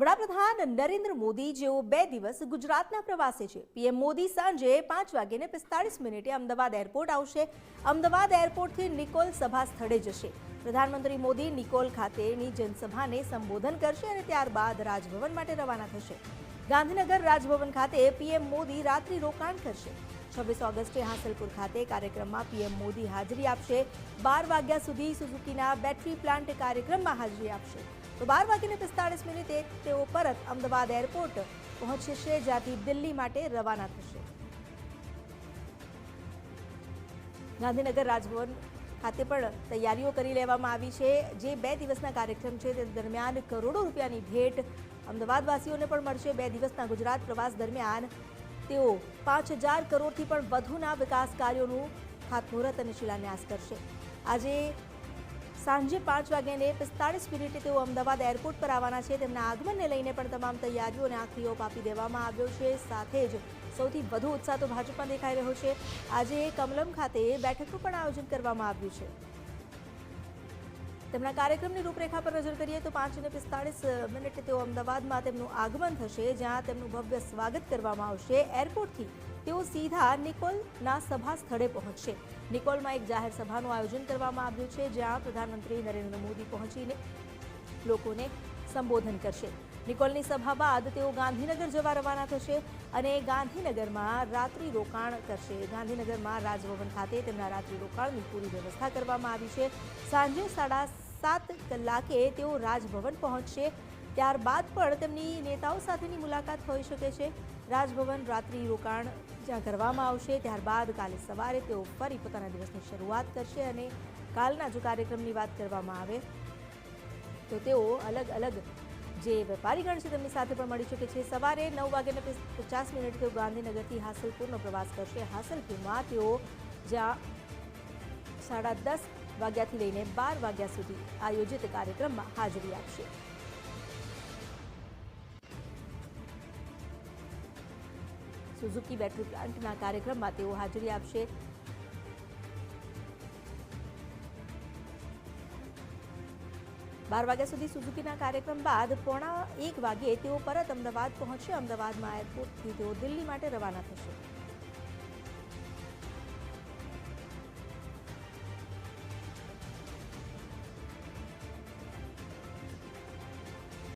વડાપ્રધાન નરેન્દ્ર મોદી જેઓ બે દિવસ ગુજરાતના પ્રવાસે છે. પીએમ મોદી સાંજે પાંચ વાગ્યે પિસ્તાળીસ મિનિટે અમદાવાદ એરપોર્ટ આવશે. અમદાવાદ એરપોર્ટથી નિકોલ સભા સ્થળે જશે. પ્રધાનમંત્રી મોદી નિકોલ ખાતેની જનસભાને સંબોધન કરશે અને ત્યારબાદ રાજભવન માટે રવાના થશે. ગાંધીનગર રાજભવન ખાતે પીએમ મોદી રાત્રિ રોકાણ કરશે. છવ્વીસ ઓગસ્ટે હાંસલપુર ખાતે કાર્યક્રમમાં પીએમ મોદી હાજરી આપશે. બાર વાગ્યા સુધી સુઝુકીના બેટરી પ્લાન્ટ કાર્યક્રમમાં હાજરી આપશે. તો બાર વાગીને પિસ્તાળીસ મિનિટે તેઓ પરત અમદાવાદ એરપોર્ટ પહોંચશે જ્યાંથી દિલ્હી માટે રવાના થશે. ગાંધીનગર રાજભવન ખાતે પણ તૈયારીઓ કરી લેવામાં આવી છે. જે બે દિવસના કાર્યક્રમ છે, તે દરમિયાન કરોડો રૂપિયાની ભેટ અમદાવાદવાસીઓને પણ મળશે. બે દિવસના ગુજરાત પ્રવાસ દરમિયાન તેઓ પાંચ હજાર કરોડથી પણ વધુના વિકાસ કાર્યોનું ખાતમુહૂર્ત અને શિલાન્યાસ કરશે. આજે સાંજે પાંચ વાગ્યાને પિસ્તાળીસ મિનિટે તેઓ અમદાવાદ એરપોર્ટ પર આવવાના છે. તેમના આગમનને લઈને પણ તમામ તૈયારીઓને આખરી ઓપ આપી દેવામાં આવ્યો છે. સાથે જ સૌથી વધુ ઉત્સાહ તો ભાજપમાં દેખાઈ રહ્યો છે. આજે કમલમ ખાતે બેઠકનું પણ આયોજન કરવામાં આવ્યું છે. તેમના કાર્યક્રમની રૂપરેખા પર નજર કરીએ તો પાંચ અને પિસ્તાળીસ મિનિટે તેઓ અમદાવાદમાં તેમનું આગમન થશે, જ્યાં તેમનું ભવ્ય સ્વાગત કરવામાં આવશે. એરપોર્ટથી તેઓ સીધા નિકોલના સભા સ્થળે પહોંચશે. નિકોલમાં એક જાહેર સભાનું આયોજન કરવામાં આવ્યું છે, જ્યાં પ્રધાનમંત્રી નરેન્દ્ર મોદી પહોંચીને લોકોને સંબોધન કરશે. નિકોલની સભા બાદ તેઓ ગાંધીનગર જવા રવાના થશે અને ગાંધીનગરમાં રાત્રિ રોકાણ કરશે. ગાંધીનગરમાં રાજભવન ખાતે તેમના રાત્રિ રોકાણની પૂરી વ્યવસ્થા કરવામાં આવી છે. સાંજે સાડા સાત કલાકે તેઓ રાજભવન પહોંચશે. ત્યારબાદ પણ તેમની નેતાઓ સાથેની મુલાકાત હોઈ શકે છે. રાજભવન રાત્રિ રોકાણ જ્યાં કરવામાં આવશે. ત્યારબાદ કાલે સવારે તેઓ ફરી પોતાના દિવસની શરૂઆત કરશે અને કાલના જો કાર્યક્રમની વાત કરવામાં આવે. તો તેઓ અલગ અલગ જે વેપારીગણ છે તેમની સાથે પણ મળી શકે છે. સવારે નવ વાગ્યાને પચાસ મિનિટ તેઓ ગાંધીનગરથી હાસલપુરનો પ્રવાસ કરશે. હાસલપુરમાં તેઓ જ્યાં સાડા દસ વાગ્યાથી લઈને બાર વાગ્યા સુધી આયોજિત કાર્યક્રમમાં હાજરી આપશે. સુઝુકી બેટરી પ્લાન્ટના કાર્યક્રમમાં તેઓ હાજરી આપશે. બાર વાગ્યા સુધી સુઝુકીના કાર્યક્રમ બાદ પોણા એક વાગ્યે તેઓ પરત અમદાવાદ પહોંચશે. અમદાવાદમાં એરપોર્ટથી તેઓ દિલ્હી માટે રવાના થશે.